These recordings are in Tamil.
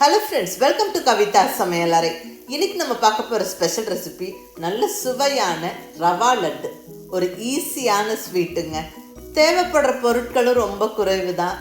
Hello friends welcome to Kavitha சமையலறை இன்னைக்கு நம்ம பார்க்க போகிற ஸ்பெஷல் ரெசிபி நல்ல சுவையான ரவா லட்டு. ஒரு ஈஸியான ஸ்வீட்டுங்க தேவைப்படுற பொருட்களும் ரொம்ப குறைவு தான்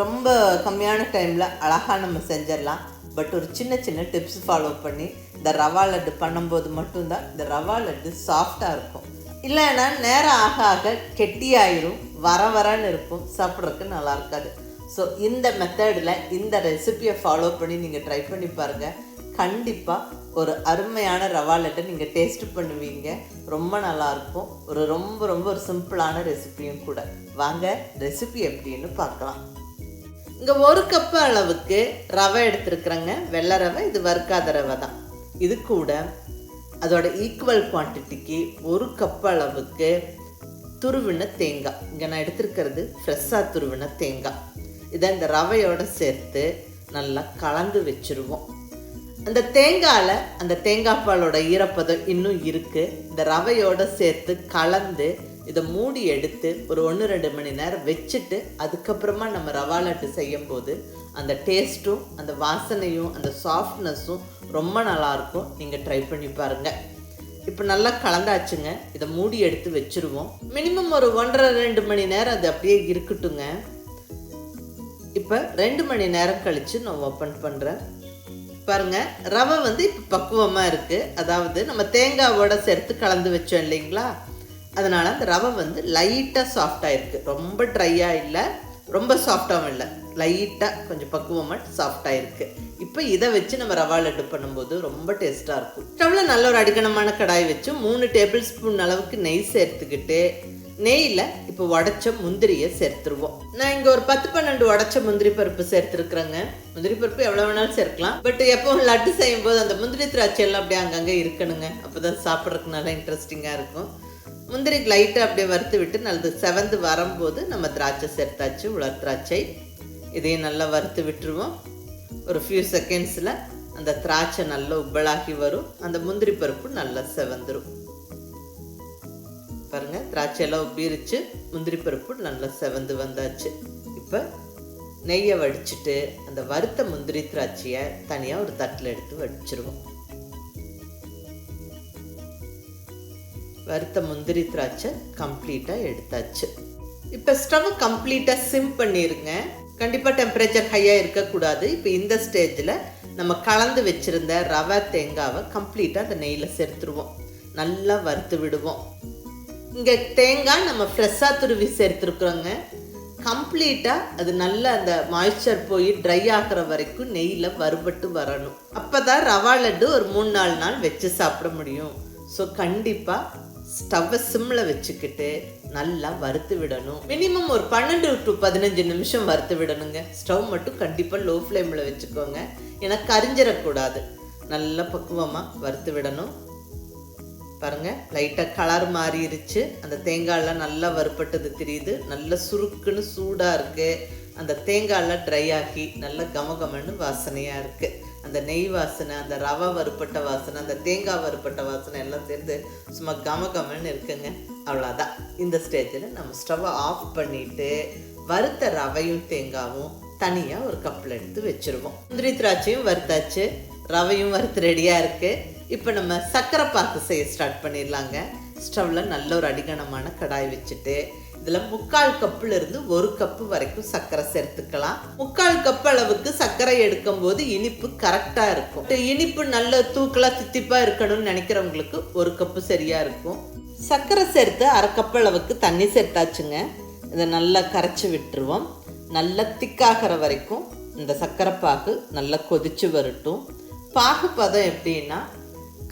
ரொம்ப கம்மியான டைமில் அழகாக நம்ம செஞ்சிடலாம். பட் ஒரு சின்ன சின்ன டிப்ஸ் ஃபாலோ பண்ணி இந்த ரவா லட்டு பண்ணும்போது மட்டும்தான் இந்த ரவா லட்டு சாஃப்டாக இருக்கும். இல்லைன்னா நேரம் ஆக ஆக கெட்டியாயிரும். வர வரன்னு இருக்கும். சாப்பிட்றதுக்கு நல்லா இருக்காது. ஸோ இந்த மெத்தடில் இந்த ரெசிபியை ஃபாலோ பண்ணி நீங்கள் ட்ரை பண்ணி பாருங்கள் கண்டிப்பாக ஒரு அருமையான ரவா லட்டை நீங்கள் டேஸ்ட் பண்ணுவீங்க. ரொம்ப நல்லாயிருக்கும் ஒரு ரொம்ப ரொம்ப ஒரு சிம்பிளான ரெசிபியும் கூட. வாங்க ரெசிபி எப்படின்னு பார்க்கலாம். இங்கே ஒரு கப்பு அளவுக்கு ரவை எடுத்துருக்குறேங்க. வெள்ளை ரவை இது வறுக்காத ரவை தான். இது கூட அதோட ஈக்குவல் குவான்டிட்டிக்கு ஒரு கப் அளவுக்கு துருவின தேங்காய். இங்கே நான் எடுத்துருக்கிறது ஃப்ரெஷ்ஷாக துருவின தேங்காய். இதை இந்த ரவையோட சேர்த்து நல்லா கலந்து வச்சுருவோம். அந்த தேங்காயில் அந்த தேங்காய் பாலோட ஈரப்பதம் இன்னும் இருக்குது இந்த ரவையோட சேர்த்து கலந்து இதை மூடி எடுத்து ஒரு ஒன்று ரெண்டு மணி நேரம் வச்சுட்டு அதுக்கப்புறமா நம்ம ரவா லட்டு செய்யும்போது அந்த டேஸ்ட்டும் அந்த வாசனையும் அந்த சாஃப்ட்னஸும் ரொம்ப நல்லாயிருக்கும் நீங்கள் ட்ரை பண்ணி பாருங்கள் இப்போ நல்லா கலந்தாச்சுங்க. இதை மூடி எடுத்து வச்சுருவோம். மினிமம் ஒரு ஒன்றரை ரெண்டு மணி நேரம் அது அப்படியே இருக்கட்டுங்க. இப்போ ரெண்டு மணி நேரம் கழித்து நான் ஓப்பன் பண்ணுறேன் பாருங்க ரவை வந்து இப்போ பக்குவமாக இருக்குது அதாவது நம்ம தேங்காவோட சேர்த்து கலந்து வச்சோம் இல்லைங்களா? அதனால் அந்த ரவை வந்து லைட்டாக சாஃப்டாக இருக்குது ரொம்ப ட்ரையாக இல்லை ரொம்ப சாஃப்டாகவும் இல்லை. லைட்டாக கொஞ்சம் பக்குவமாக சாஃப்டாக இருக்குது இப்போ இதை வச்சு நம்ம ரவா லட்டு பண்ணும்போது ரொம்ப டேஸ்ட்டாக இருக்கும். ஸ்டவ்வில் நல்ல ஒரு அடிக்கணமான கடாய் வச்சு மூணு டேபிள் ஸ்பூன் அளவுக்கு நெய் சேர்த்துக்கிட்டு நெய்யில் இப்போ உடச்ச முந்திரியை சேர்த்துருவோம். நான் இங்கே ஒரு பத்து பன்னெண்டு உடச்ச முந்திரி பருப்பு சேர்த்துருக்குறேங்க. முந்திரி பருப்பு எவ்வளோ வேணாலும் சேர்க்கலாம். பட் எப்பவும் லட்டு செய்யும் போது அந்த முந்திரி திராட்சை எல்லாம் அப்படியே அங்கங்கே இருக்கணுங்க. அப்போ தான் சாப்பிட்றதுக்கு நல்லா இன்ட்ரெஸ்டிங்காக இருக்கும். முந்திரி லைட்டாக அப்படியே வறுத்து விட்டு நல்லது செவந்து வரும்போது நம்ம திராட்சை சேர்த்தாச்சு உலர் திராட்சை. இதையும் நல்லா வறுத்து விட்டுருவோம். ஒரு ஃபியூ செகண்ட்ஸில் அந்த திராட்சை நல்லா உப்பலாகி வரும். அந்த முந்திரி பருப்பு நல்லா செவந்துரும். பாருங்க. திராட்சையெல்லாம் உப்பிரிச்சு முந்திரி பருப்பு நல்லா செவந்து வந்தாச்சு. இப்போ நெய்யை வடிச்சிட்டு அந்த வறுத்த முந்திரி திராட்சையை தனியாக ஒரு தட்டில் எடுத்து வடிச்சிருவோம். வறுத்த முந்திரி திராட்சை கம்ப்ளீட்டாக எடுத்தாச்சு. இப்போ ஸ்டவ் கம்ப்ளீட்டாக சிம் பண்ணிடுங்க கண்டிப்பாக டெம்பரேச்சர் ஹையாக இருக்கக்கூடாது. இப்போ இந்த ஸ்டேஜில் நம்ம கலந்து வச்சுருந்த ரவை தேங்காவை கம்ப்ளீட்டாக அந்த நெய்யில் சேர்த்துருவோம். நல்லா வறுத்து விடுவோம். இங்கே தேங்காய் நம்ம ஃப்ரெஷ்ஷாக துருவி சேர்த்துருக்குறோங்க. கம்ப்ளீட்டாக அது நல்ல அந்த மாய்ச்சர் போய் ட்ரை ஆகிற வரைக்கும் நெய்யில் வறுபட்டு வரணும். அப்போ தான் ரவா லட்டு ஒரு மூணு நாலு நாள் வச்சு சாப்பிட முடியும். ஸோ கண்டிப்பாக ஸ்டவ்வை சிம்மில் வச்சுக்கிட்டு நல்லா வறுத்து விடணும். மினிமம் ஒரு பன்னெண்டு டு பதினஞ்சு நிமிஷம் வறுத்து விடணுங்க. ஸ்டவ் மட்டும் கண்டிப்பாக லோ ஃப்ளேமில் வச்சுக்கோங்க. ஏன்னா கரிஞ்சிடக்கூடாது நல்லா பக்குவமாக வறுத்து விடணும். பாருங்கள் லைட்டாக கலர் மாறிடுச்சு அந்த தேங்காயெல்லாம் நல்லா வறுப்பட்டது தெரியுது. நல்ல சுருக்குன்னு சூடாக இருக்குது அந்த தேங்காயெல்லாம் ட்ரை ஆகி நல்ல கமகமன்னு வாசனையாக இருக்குது அந்த நெய் வாசனை அந்த ரவை வறுப்பட்ட வாசனை அந்த தேங்காய் வறுப்பட்ட வாசனை எல்லாம் சேர்ந்து சும்மா கமகமன்னு இருக்குங்க. அவ்வளோதான் இந்த ஸ்டேஜில் நம்ம ஸ்டவ்வை ஆஃப் பண்ணிவிட்டு வறுத்த ரவையும் தேங்காவும் தனியாக ஒரு கப்பில் எடுத்து வச்சுருவோம். முந்திரி திராட்சையும் வறுத்தாச்சு. ரவையும் வறுத்து ரெடியாக இருக்குது இப்போ நம்ம சர்க்கரை பாக்கு செய்ய ஸ்டார்ட் பண்ணிடலாங்க. ஸ்டவ்வில் நல்ல ஒரு அடிகனமான கடாய் வச்சுட்டு இதில் முக்கால் கப்புலேருந்து ஒரு கப்பு வரைக்கும் சர்க்கரை சேர்த்துக்கலாம். முக்கால் கப் அளவுக்கு சர்க்கரை எடுக்கும் போது இனிப்பு கரெக்டாக இருக்கும். இனிப்பு நல்ல தூக்கலாக தித்திப்பாக இருக்கணும்னு நினைக்கிறவங்களுக்கு ஒரு கப்பு சரியாக இருக்கும். சர்க்கரை சேர்த்து அரை கப் அளவுக்கு தண்ணி சேர்த்தாச்சுங்க. இதை நல்லா கரைச்சி விட்டுருவோம். நல்லா திக்காகிற வரைக்கும் இந்த சர்க்கரை பாகு நல்லா கொதிச்சு வரட்டும். பாகு பதம் எப்படின்னா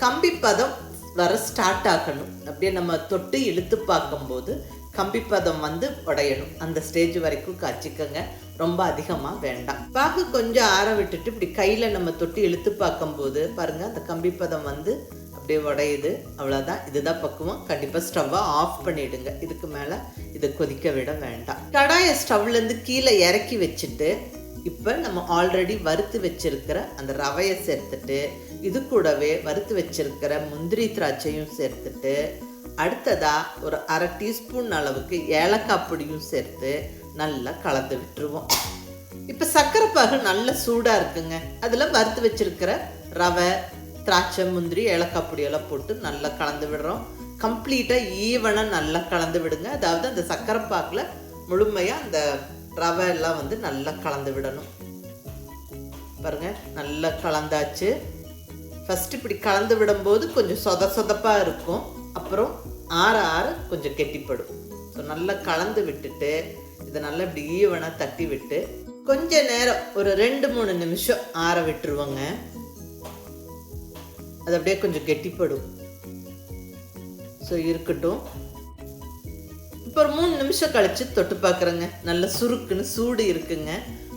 கம்பி பதம் வர ஸ்டார்ட் ஆகணும். அப்படியே நம்ம தொட்டு இழுத்து பார்க்கும்போது கம்பிப்பதம் வந்து உடையணும். அந்த ஸ்டேஜ் வரைக்கும் காய்ச்சிக்கங்க. ரொம்ப அதிகமாக வேண்டாம். பாகு கொஞ்சம் ஆற விட்டுட்டு இப்படி கையில் நம்ம தொட்டு இழுத்து பார்க்கும்போது பாருங்கள் அந்த கம்பிப்பதம் வந்து அப்படியே உடையுது. அவ்வளோதான் இதுதான் பக்குவம். கண்டிப்பாக ஸ்டவ்வை ஆஃப் பண்ணிவிடுங்க இதுக்கு மேலே இதை கொதிக்க விட வேண்டாம். கடாயை ஸ்டவ்லேருந்து கீழே இறக்கி வச்சுட்டு இப்போ நம்ம ஆல்ரெடி வறுத்து வச்சிருக்கிற அந்த ரவையை சேர்த்துட்டு இது கூடவே வறுத்து வச்சிருக்கிற முந்திரி திராட்சையும் சேர்த்துட்டு அடுத்ததாக ஒரு அரை டீஸ்பூன் அளவுக்கு ஏலக்காய் பொடியும் சேர்த்து நல்லா கலந்து விட்டுருவோம். இப்போ சர்க்கரை பாகு நல்ல சூடாக இருக்குங்க. அதில் வறுத்து வச்சிருக்கிற ரவை திராட்சை முந்திரி ஏலக்காய் பொடியெல்லாம் போட்டு நல்லா கலந்து விடுறோம். கம்ப்ளீட்டாக ஈவனாக நல்லா கலந்து விடுங்க. அதாவது அந்த சர்க்கரை பாகில் முழுமையாக அந்த ரவை எல்லாம் வந்து நல்லா கலந்து விடணும். பாருங்கள் நல்லா கலந்தாச்சு. ஃபஸ்ட்டு இப்படி கலந்து விடும்போது கொஞ்சம் சொத சொதப்பாக இருக்கும். அப்புறம் ஆற ஆற கொஞ்சம் கெட்டிப்படும். ஸோ நல்லா கலந்து விட்டுட்டு இதை நல்லா இப்படி ஈவனாக தட்டி விட்டு கொஞ்ச நேரம் ஒரு ரெண்டு மூணு நிமிஷம் ஆற விட்டுருவோங்க. அது அப்படியே கொஞ்சம் கெட்டிப்படும். ஸோ இருக்கட்டும். இப்போ ஒரு மூணு நிமிஷம் கழித்து தொட்டு பார்க்குறேங்க நல்ல சுருக்குன்னு சூடு இருக்குங்க.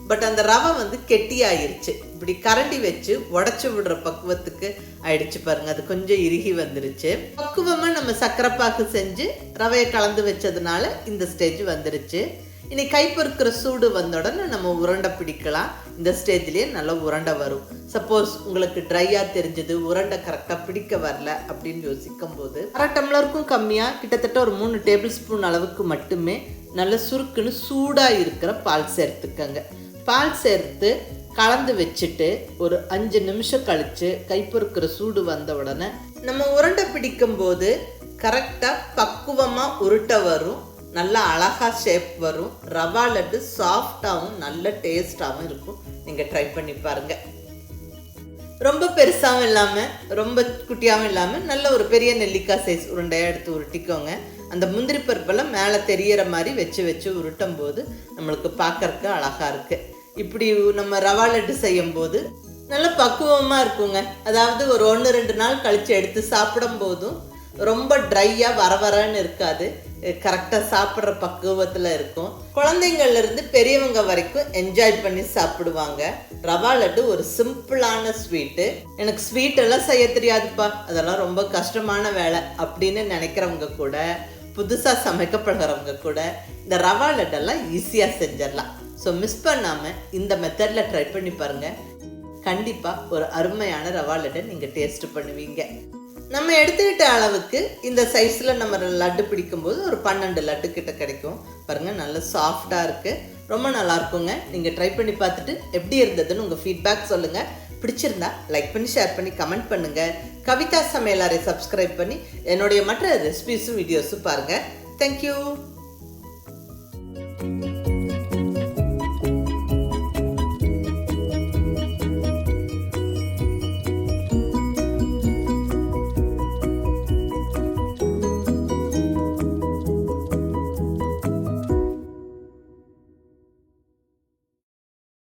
பட் அந்த ரவை வந்து கெட்டியாயிருச்சு. இப்படி கரண்டி வச்சு உடச்சி விடுற பக்குவத்துக்கு ஆயிடுச்சு பாருங்க. அது கொஞ்சம் இறுகி வந்துருச்சு. பக்குவமாக நம்ம சக்கரை பாக்கு செஞ்சு ரவையை கலந்து வச்சதுனால இந்த ஸ்டேஜ் வந்துருச்சு. இனி கைப்பொறுக்கிற சூடு வந்த உடனே நம்ம உருண்டை பிடிக்கலாம். இந்த ஸ்டேஜ்லேயே நல்லா உருண்டை வரும். சப்போஸ் உங்களுக்கு ட்ரையாக தெரிஞ்சது உருண்டை கரெக்டாக பிடிக்க வரல அப்படின்னு யோசிக்கும் போது அரை டம்ளருக்கும் கம்மியாக கிட்டத்தட்ட ஒரு மூணு டேபிள் ஸ்பூன் அளவுக்கு மட்டுமே நல்ல சுருக்குன்னு சூடாக இருக்கிற பால் சேர்த்துக்கங்க. பால் சேர்த்து கலந்து வச்சுட்டு ஒரு அஞ்சு நிமிஷம் கழித்து கைப்பொறுக்கிற சூடு வந்த உடனே நம்ம உருண்டை பிடிக்கும் போது கரெக்டாக பக்குவமாக உருட்டை வரும். நல்லா அழகா ஷேப் வரும். ரவா லட்டு சாஃப்டாகவும் நல்ல டேஸ்டாகவும் இருக்கும். நீங்கள் ட்ரை பண்ணி பாருங்கள் ரொம்ப பெருசாகவும் இல்லாமல் ரொம்ப குட்டியாகவும் இல்லாமல் நல்ல ஒரு பெரிய நெல்லிக்காய் சைஸ் உருண்டையாக எடுத்து உருட்டிக்கோங்க. அந்த முந்திரி பருப்பெல்லாம் மேலே தெரியற மாதிரி வச்சு வச்சு உருட்டும் போது நம்மளுக்கு பார்க்கறக்கு அழகாக இருக்குது இப்படி நம்ம ரவா லட்டு செய்யும் போது நல்ல பக்குவமாக இருக்குங்க. அதாவது ஒரு ஒன்று ரெண்டு நாள் கழித்து எடுத்து சாப்பிடும் போதும் ரொம்ப ட்ரையாக வர வரன்னு இருக்காது. கரெக்டாக சாப்பிட்ற பக்குவத்தில் இருக்கும். குழந்தைங்கள்லேருந்து பெரியவங்க வரைக்கும் என்ஜாய் பண்ணி சாப்பிடுவாங்க. ரவா லட்டு ஒரு சிம்பிளான ஸ்வீட்டு எனக்கு ஸ்வீட் எல்லாம் செய்ய தெரியாதுப்பா. அதெல்லாம் ரொம்ப கஷ்டமான வேலை அப்படின்னு நினைக்கிறவங்க கூட புதுசாக சமைக்கப்படுறவங்க கூட இந்த ரவா லட்டெல்லாம் ஈஸியாக செஞ்சிடலாம். ஸோ மிஸ் பண்ணாமல் இந்த மெத்தடில் ட்ரை பண்ணி பாருங்கள் கண்டிப்பாக ஒரு அருமையான ரவா லட்டை நீங்கள் டேஸ்ட் பண்ணுவீங்க. நம்ம எடுத்துக்கிட்ட அளவுக்கு இந்த சைஸில் நம்ம லட்டு பிடிக்கும்போது ஒரு பன்னெண்டு லட்டு கிட்ட கிடைக்கும். பாருங்கள் நல்லா சாஃப்டாக இருக்குது ரொம்ப நல்லா இருக்குங்க. நீங்கள் ட்ரை பண்ணி பார்த்துட்டு எப்படி இருந்ததுன்னு உங்கள் ஃபீட்பேக் சொல்லுங்கள் பிடிச்சிருந்தா லைக் பண்ணி ஷேர் பண்ணி கமெண்ட் பண்ணுங்கள் கவிதா சமையலாரை சப்ஸ்கிரைப் பண்ணி என்னுடைய மற்ற ரெசிபிஸும் வீடியோஸும் பாருங்கள் தேங்க்யூ